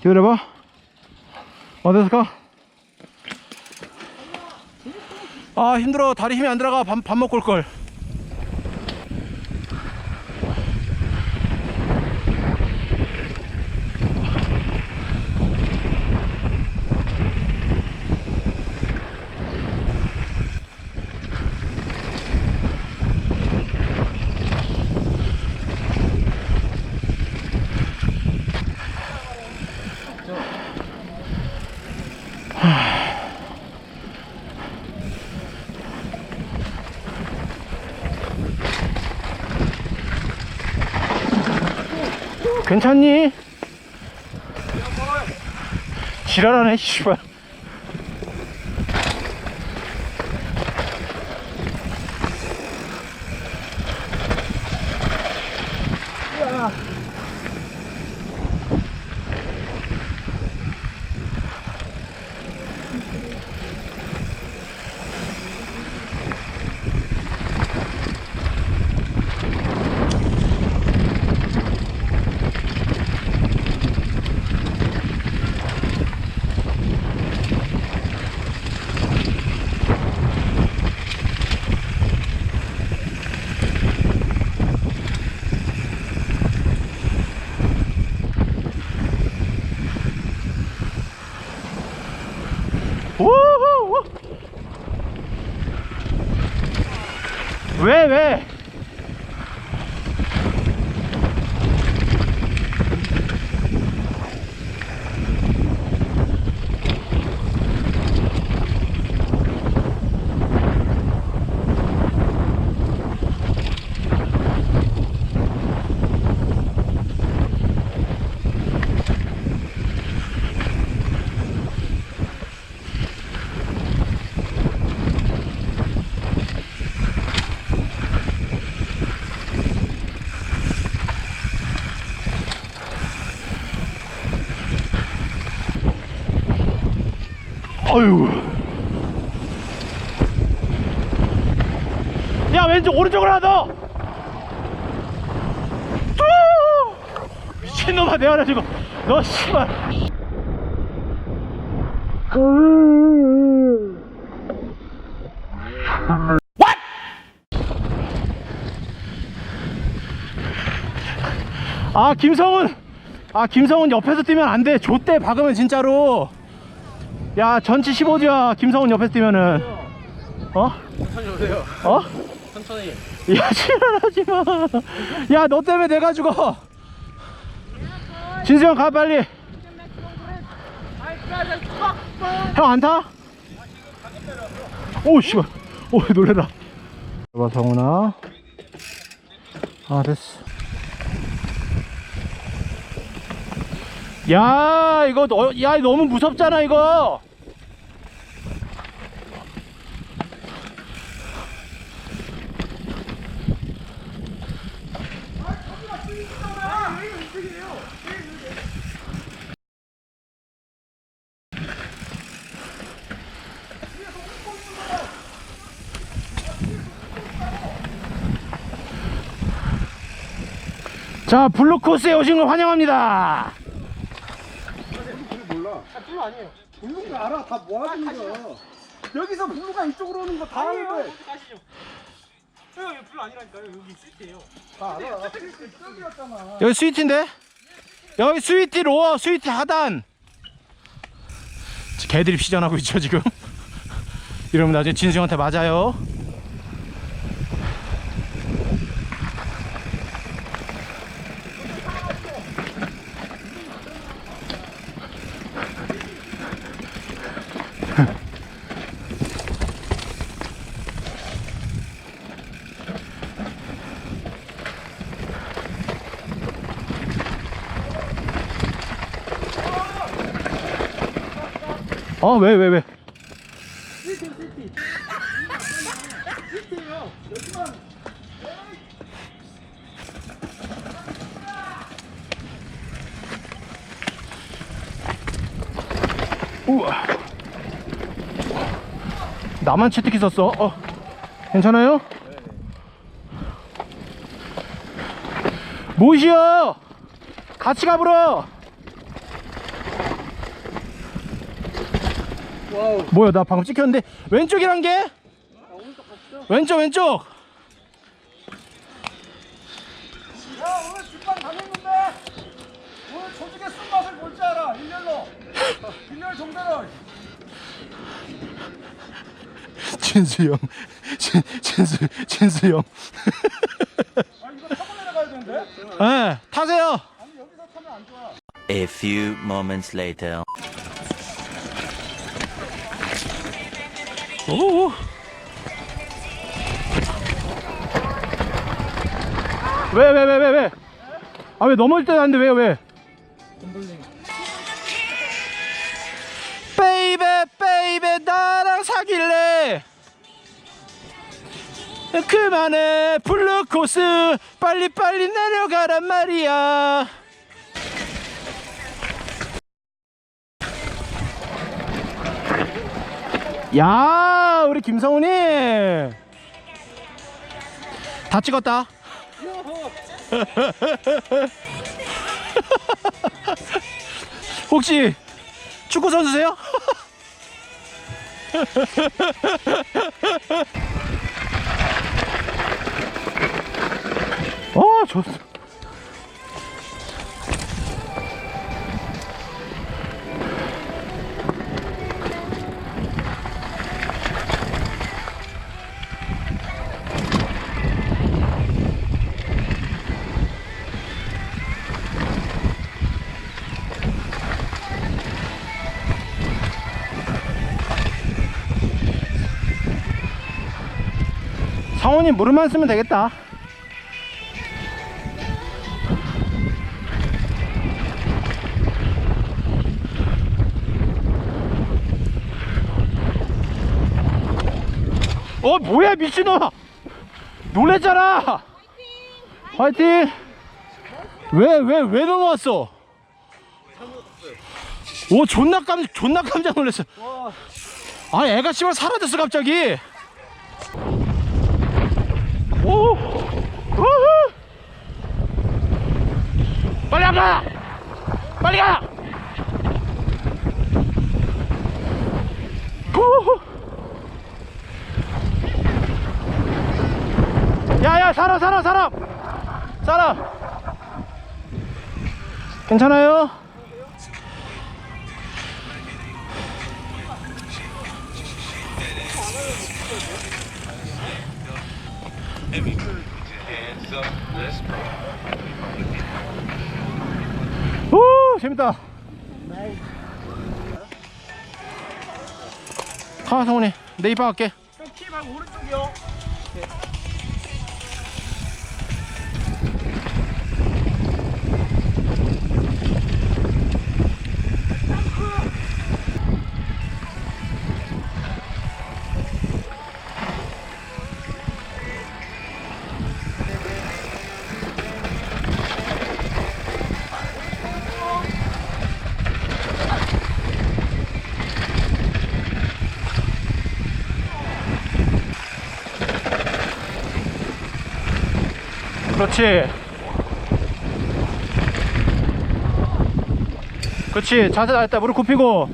기다려봐. 어디서 가? 아, 힘들어. 다리 힘이 안 들어가. 밥, 밥 먹고 올걸. 괜찮니? 지랄하네, 씨발. 우후! 왜, 왜? 어휴. 야, 왼쪽, 오른쪽으로 하나 더! 뚜! 미친놈아, 내 하나 지금. 너, 씨발. 아, 김성훈! 아, 김성훈 옆에서 뛰면 안 돼. 좆대 박으면 진짜로. 야 전치 15주야 김성훈 옆에서 뛰면은 어? 천천히 오세요. 어? 천천히. 야 지랄하지마 야 너 때문에 내가 죽어 진수형 가 빨리 형 안 타? 오 씨발 오 놀래라 봐 성훈아 아 됐어 야 이거 너, 야 너무 무섭잖아 이거. 자 블루코스에 오신 걸 환영합니다 블루 아니에요. 블루인 거 알아. 다 모아주는 거. 여기서 블루가 이쪽으로 오는 거 다 아는데. 가시죠. 형 여기 불 아니라니까요. 여기 시트예요. 다 알아. 이쪽이었잖아. 여기 스위트인데? 여기 스위트 로어 스위트 하단 개들이 피전하고 있죠 지금 이러면 나중에 진수형한테 맞아요 어, 왜, 왜, 왜? 우와. 나만 채택 있었어. 어, 괜찮아요? 모시여! 같이 가보러! 와우. 뭐야 나 방금 찍혔는데 왼쪽이란 게. 왼쪽 왼쪽 야, 오늘 직방 당했는데 오늘 조직의 쓴맛을 볼 줄 알아. 일렬로. 일렬 정대로. 진수 형 진, 진수 진수 형 아, 이거 타고 내려가야 되는데? 예, 타세요 아니, 여기서 타면 안 좋아. A few moments later. 오. 왜, 왜, 왜, 왜, 왜? 아, 왜 넘어질 때 하는데 왜, 왜? 베이베, 베이베, 나랑 사귈래? 그만해, 블루코스, 빨리빨리 내려가란 말이야. 야 우리 김성훈이 다 찍었다 혹시 축구 선수세요? 어 좋. 성훈이 무릎만 쓰면 되겠다. 어 뭐야 미친놈아 놀랬잖아! 화이팅! 왜 왜 왜 넘어왔어? 오 존나 깜 존나 깜짝 놀랐어. 아 애가 씨발 사라졌어 갑자기 오 우후 빨리 안 가! 빨리 가! 야야 사람 사람 사람 사람 괜찮아요? 오 재밌다. 가 성훈이. 내 입방할게. 키 말고 오른쪽이요. 그렇지. 그렇지. 자세 잘했다. 무릎 굽히고.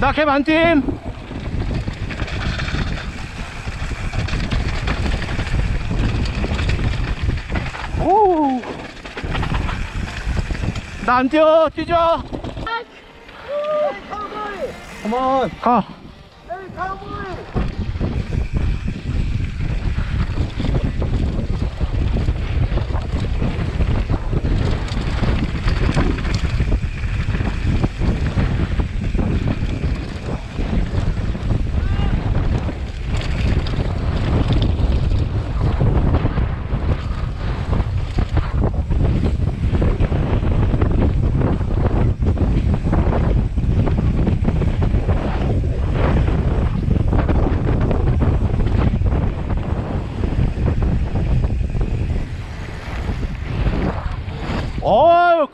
나걔 반팀. 오. 나안 뛰어. 뛰자 컴온. 가. 에이,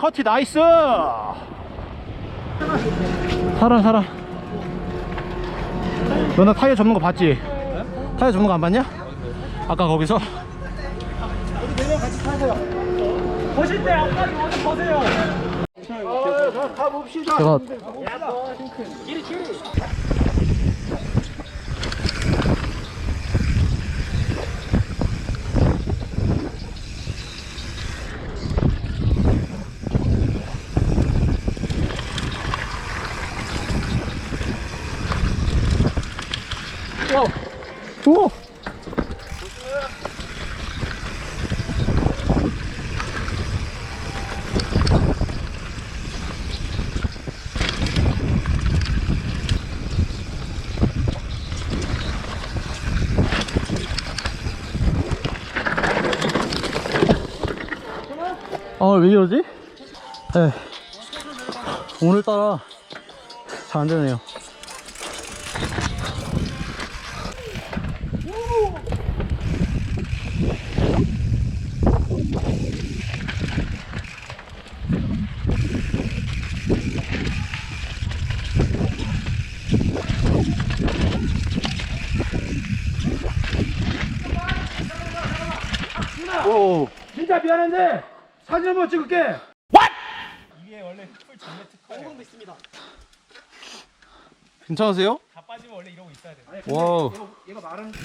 커티 나이스 살아 살아 너 나 타이어 접는 거 봤지? 타이어 접는 거 안 봤냐? 아까 거기서 보실 때 앞까지 먼저 보세요. 제가 아, 왜 이러지? 네. 오늘따라 잘 안 되네요. 오. 진짜 미안한데 사진 한번 찍을게. 이게 원래 풀 전매 특허예요. 오금도 있습니다. 괜찮으세요? 다 빠지면 원래 이러고 있어야 돼. 와우. 얘가 말하는 휴.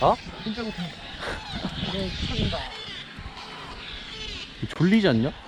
어? 졸리지 않냐?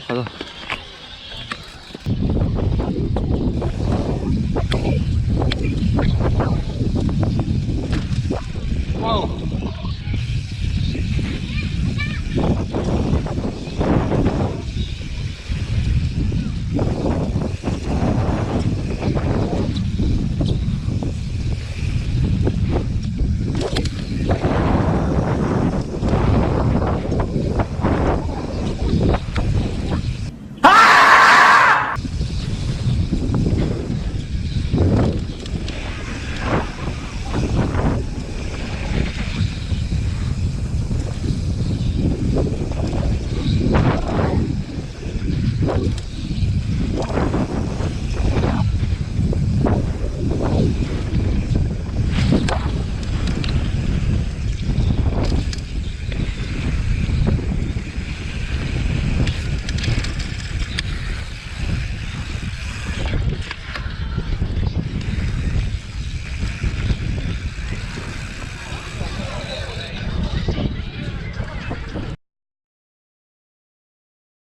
가자. you.